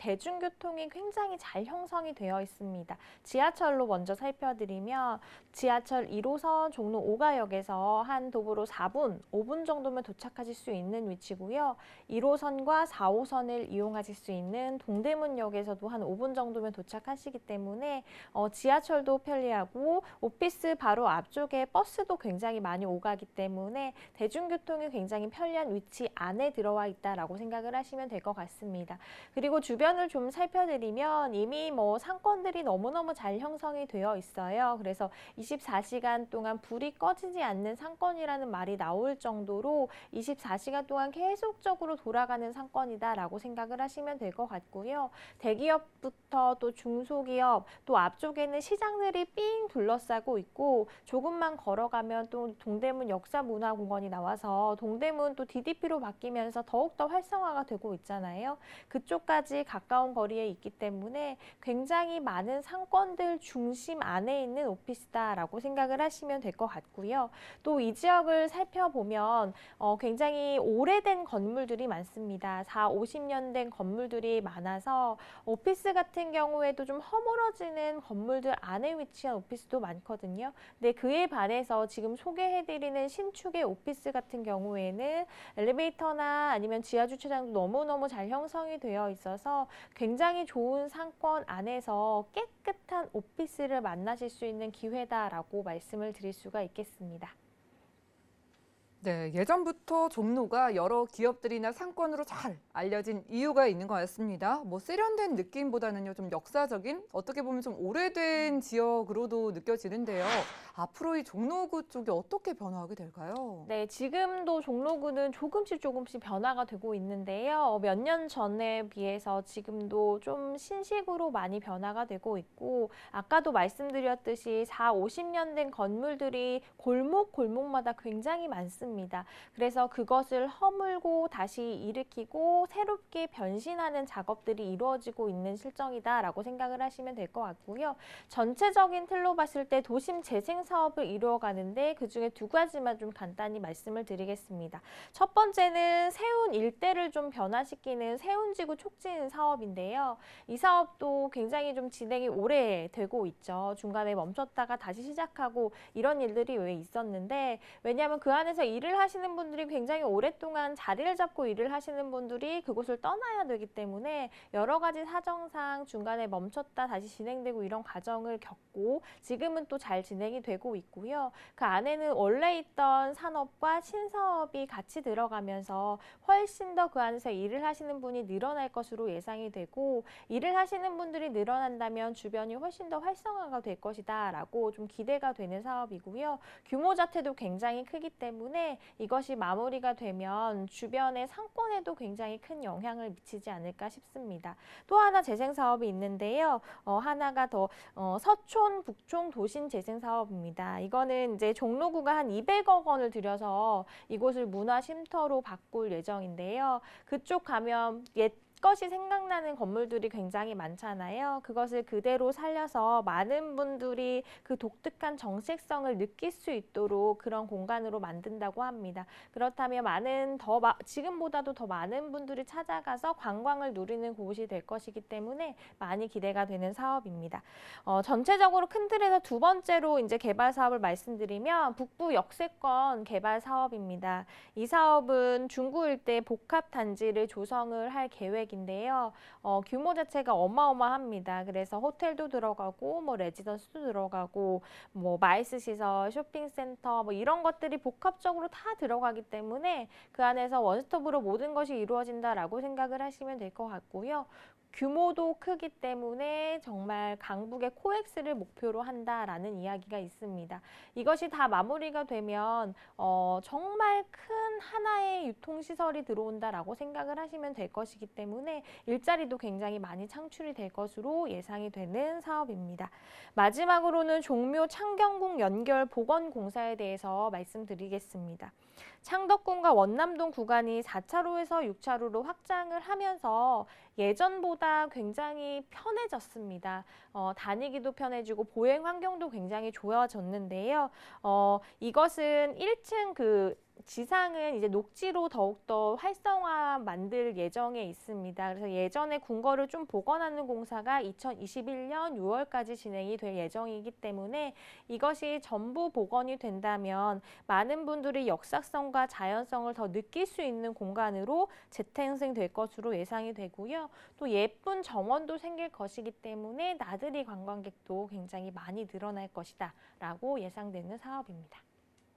대중교통이 굉장히 잘 형성이 되어 있습니다. 지하철로 먼저 살펴드리면 지하철 1호선 종로 5가역에서 한 도보로 4분, 5분 정도면 도착하실 수 있는 위치고요. 1호선과 4호선을 이용하실 수 있는 동대문역에서도 한 5분 정도면 도착하시기 때문에 어, 지하철도 편리하고 오피스 바로 앞쪽에 버스도 굉장히 많이 오가기 때문에 대중교통이 굉장히 편리한 위치 안에 들어와 있다라고 생각을 하시면 될 것 같습니다. 그리고 주변 을 좀 살펴드리면 이미 뭐 상권들이 너무너무 잘 형성이 되어 있어요. 그래서 24시간 동안 불이 꺼지지 않는 상권이라는 말이 나올 정도로 24시간 동안 계속적으로 돌아가는 상권이다라고 생각을 하시면 될 것 같고요. 대기업부터 또 중소기업 또 앞쪽에는 시장들이 삥 둘러싸고 있고 조금만 걸어가면 또 동대문 역사문화공원이 나와서 동대문 또 DDP로 바뀌면서 더욱더 활성화가 되고 있잖아요. 그쪽까지 가까운 거리에 있기 때문에 굉장히 많은 상권들 중심 안에 있는 오피스다라고 생각을 하시면 될 것 같고요. 또 이 지역을 살펴보면 어, 굉장히 오래된 건물들이 많습니다. 4, 50년 된 건물들이 많아서 오피스 같은 경우에도 좀 허물어지는 건물들 안에 위치한 오피스도 많거든요. 근데 그에 반해서 지금 소개해드리는 신축의 오피스 같은 경우에는 엘리베이터나 아니면 지하 주차장도 너무너무 잘 형성이 되어 있어서 굉장히 좋은 상권 안에서 깨끗한 오피스를 만나실 수 있는 기회다라고 말씀을 드릴 수가 있겠습니다. 네, 예전부터 종로가 여러 기업들이나 상권으로 잘 알려진 이유가 있는 것 같습니다. 뭐 세련된 느낌보다는요, 좀 역사적인, 어떻게 보면 좀 오래된 지역으로도 느껴지는데요. 앞으로 이 종로구 쪽이 어떻게 변화하게 될까요? 네, 지금도 종로구는 조금씩 조금씩 변화가 되고 있는데요. 몇 년 전에 비해서 지금도 좀 신식으로 많이 변화가 되고 있고, 아까도 말씀드렸듯이 4, 50년 된 건물들이 골목 골목마다 굉장히 많습니다. 그래서 그것을 허물고 다시 일으키고 새롭게 변신하는 작업들이 이루어지고 있는 실정이다라고 생각을 하시면 될 것 같고요. 전체적인 틀로 봤을 때 도심 재생 사업을 이루어가는데 그 중에 두 가지만 좀 간단히 말씀을 드리겠습니다. 첫 번째는 세운 일대를 좀 변화시키는 세운지구 촉진 사업인데요. 이 사업도 굉장히 좀 진행이 오래 되고 있죠. 중간에 멈췄다가 다시 시작하고 이런 일들이 왜 있었는데 왜냐하면 그 안에서 일을 하시는 분들이 굉장히 오랫동안 자리를 잡고 일을 하시는 분들이 그곳을 떠나야 되기 때문에 여러 가지 사정상 중간에 멈췄다 다시 진행되고 이런 과정을 겪고 지금은 또 잘 진행이 되고 있고요. 그 안에는 원래 있던 산업과 신사업이 같이 들어가면서 훨씬 더 그 안에서 일을 하시는 분이 늘어날 것으로 예상이 되고 일을 하시는 분들이 늘어난다면 주변이 훨씬 더 활성화가 될 것이다 라고 좀 기대가 되는 사업이고요. 규모 자체도 굉장히 크기 때문에 이것이 마무리가 되면 주변의 상권에도 굉장히 큰 영향을 미치지 않을까 싶습니다. 또 하나 재생 사업이 있는데요. 어, 하나가 더 어, 서촌 북촌 도심 재생 사업입니다. 이거는 이제 종로구가 한 200억 원을 들여서 이곳을 문화 쉼터로 바꿀 예정인데요. 그쪽 가면 옛 것이 생각나는 건물들이 굉장히 많잖아요. 그것을 그대로 살려서 많은 분들이 그 독특한 정체성을 느낄 수 있도록 그런 공간으로 만든다고 합니다. 그렇다면 많은 더 마- 지금보다도 더 많은 분들이 찾아가서 관광을 누리는 곳이 될 것이기 때문에 많이 기대가 되는 사업입니다. 어, 전체적으로 큰 틀에서 두 번째로 이제 개발 사업을 말씀드리면 북부 역세권 개발 사업입니다. 이 사업은 중구 일대 복합 단지를 조성을 할 계획 인데요. 어, 규모 자체가 어마어마합니다. 그래서 호텔도 들어가고 뭐 레지던스도 들어가고 뭐 마이스 시설, 쇼핑센터 뭐 이런 것들이 복합적으로 다 들어가기 때문에 그 안에서 원스톱으로 모든 것이 이루어진다라고 생각을 하시면 될 것 같고요. 규모도 크기 때문에 정말 강북의 코엑스를 목표로 한다라는 이야기가 있습니다. 이것이 다 마무리가 되면 어, 정말 큰 하나의 유통시설이 들어온다라고 생각을 하시면 될 것이기 때문에 일자리도 굉장히 많이 창출이 될 것으로 예상이 되는 사업입니다. 마지막으로는 종묘 창경궁 연결 보건공사에 대해서 말씀드리겠습니다. 창덕궁과 원남동 구간이 4차로에서 6차로로 확장을 하면서 예전보다 예 전보다 굉장히 편해졌습니다. 어, 다니기도 편해지고 보행 환경도 굉장히 좋아졌는데요. 어, 이것은 1층 그 지상은 이제 녹지로 더욱더 활성화 만들 예정에 있습니다. 그래서 예전에 궁궐을 좀 복원하는 공사가 2021년 6월까지 진행이 될 예정이기 때문에 이것이 전부 복원이 된다면 많은 분들이 역사성과 자연성을 더 느낄 수 있는 공간으로 재탄생될 것으로 예상이 되고요. 또 예쁜 정원도 생길 것이기 때문에 나들이 관광객도 굉장히 많이 늘어날 것이다 라고 예상되는 사업입니다.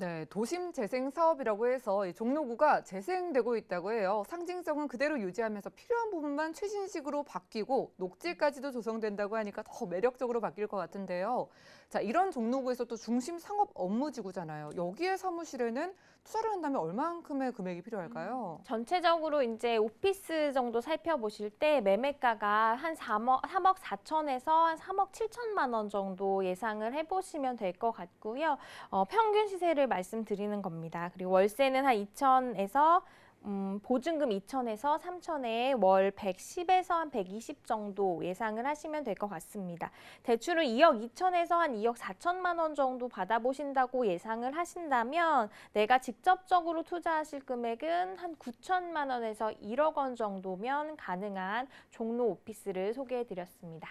네, 도심 재생 사업이라고 해서 이 종로구가 재생되고 있다고 해요. 상징성은 그대로 유지하면서 필요한 부분만 최신식으로 바뀌고 녹지까지도 조성된다고 하니까 더 매력적으로 바뀔 것 같은데요. 자, 이런 종로구에서 또 중심 상업 업무 지구잖아요. 여기에 사무실에는 투자를 한다면 얼만큼의 금액이 필요할까요? 전체적으로 이제 오피스 정도 살펴보실 때 매매가가 한 3억, 3억 4천에서 한 3억 7천만 원 정도 예상을 해보시면 될 것 같고요. 어, 평균 시세를 말씀드리는 겁니다. 그리고 월세는 한 2천에서 음, 보증금 2천에서 3천에 월 110에서 한 120 정도 예상을 하시면 될 것 같습니다. 대출을 2억 2천에서 한 2억 4천만 원 정도 받아보신다고 예상을 하신다면 내가 직접적으로 투자하실 금액은 한 9천만 원에서 1억 원 정도면 가능한 종로 오피스를 소개해 드렸습니다.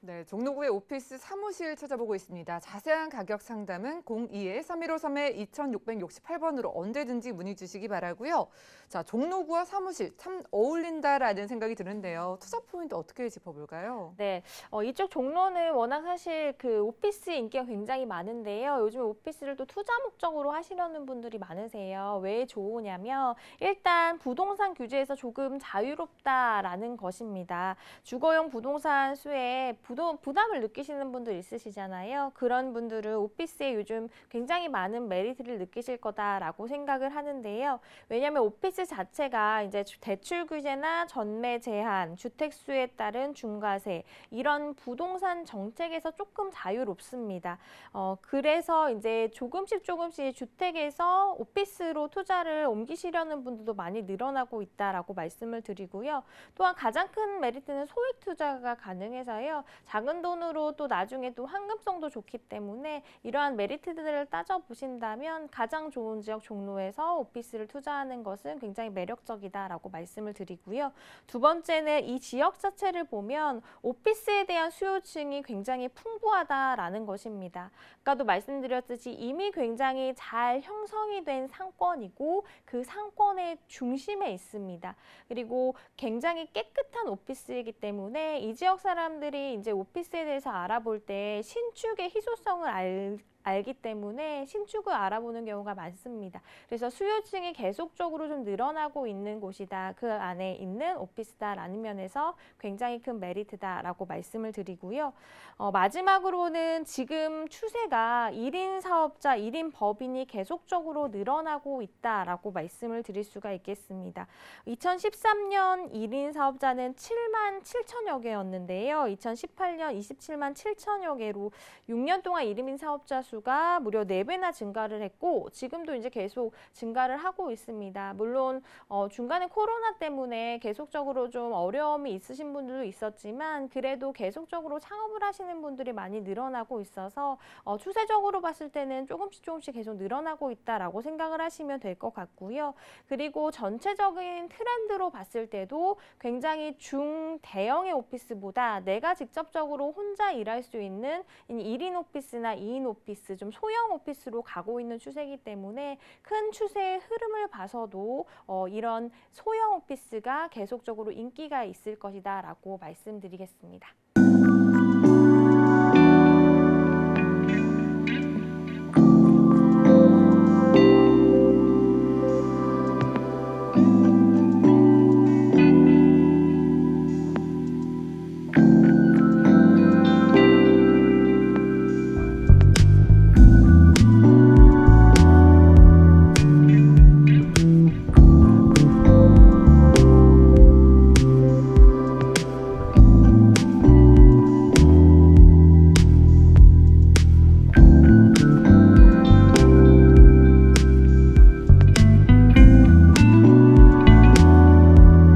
네, 종로구의 오피스 사무실 찾아보고 있습니다. 자세한 가격 상담은 02-3153-2668번으로 언제든지 문의 주시기 바라고요. 자, 종로구와 사무실 참 어울린다라는 생각이 드는데요. 투자 포인트 어떻게 짚어볼까요? 네, 어, 이쪽 종로는 워낙 사실 그 오피스 인기가 굉장히 많은데요. 요즘 오피스를 또 투자 목적으로 하시려는 분들이 많으세요. 왜 좋으냐면 일단 부동산 규제에서 조금 자유롭다라는 것입니다. 주거용 부동산 수에 부도, 부담을 느끼시는 분들 있으시잖아요. 그런 분들은 오피스에 요즘 굉장히 많은 메리트를 느끼실 거다라고 생각을 하는데요. 왜냐하면 오피스 자체가 이제 주- 대출 규제나 전매 제한, 주택 수에 따른 중과세 이런 부동산 정책에서 조금 자유롭습니다. 어, 그래서 이제 조금씩 조금씩 주택에서 오피스로 투자를 옮기시려는 분들도 많이 늘어나고 있다라고 말씀을 드리고요. 또한 가장 큰 메리트는 소액 투자가 가능해서요. 작은 돈으로 또 나중에 또 환급성도 좋기 때문에 이러한 메리트들을 따져 보신다면 가장 좋은 지역 종로에서 오피스를 투자하는 것은 굉장히 매력적이다라고 말씀을 드리고요. 두 번째는 이 지역 자체를 보면 오피스에 대한 수요층이 굉장히 풍부하다라는 것입니다. 아까도 말씀드렸듯이 이미 굉장히 잘 형성이 된 상권이고 그 상권의 중심에 있습니다. 그리고 굉장히 깨끗한 오피스이기 때문에 이 지역 사람들이 이제 오피스에 대해서 알아볼 때 신축의 희소성을 알 알기 때문에 신축을 알아보는 경우가 많습니다. 그래서 수요층이 계속적으로 좀 늘어나고 있는 곳이다. 그 안에 있는 오피스다라는 면에서 굉장히 큰 메리트다라고 말씀을 드리고요. 어, 마지막으로는 지금 추세가 1인 사업자, 1인 법인이 계속적으로 늘어나고 있다라고 말씀을 드릴 수가 있겠습니다. 2013년 1인 사업자는 7만 7천여 개였는데요. 2018년 27만 7천여 개로 6년 동안 1인 사업자 수가 무려 4배나 증가를 했고 지금도 이제 계속 증가를 하고 있습니다. 물론 어, 중간에 코로나 때문에 계속적으로 좀 어려움이 있으신 분들도 있었지만 그래도 계속적으로 창업을 하시는 분들이 많이 늘어나고 있어서 어, 추세적으로 봤을 때는 조금씩 조금씩 계속 늘어나고 있다라고 생각을 하시면 될 것 같고요. 그리고 전체적인 트렌드로 봤을 때도 굉장히 중대형의 오피스보다 내가 직접적으로 혼자 일할 수 있는 1인 오피스나 2인 오피스, 좀 소형 오피스로 가고 있는 추세이기 때문에 큰 추세의 흐름을 봐서도 어, 이런 소형 오피스가 계속적으로 인기가 있을 것이다라고 말씀드리겠습니다.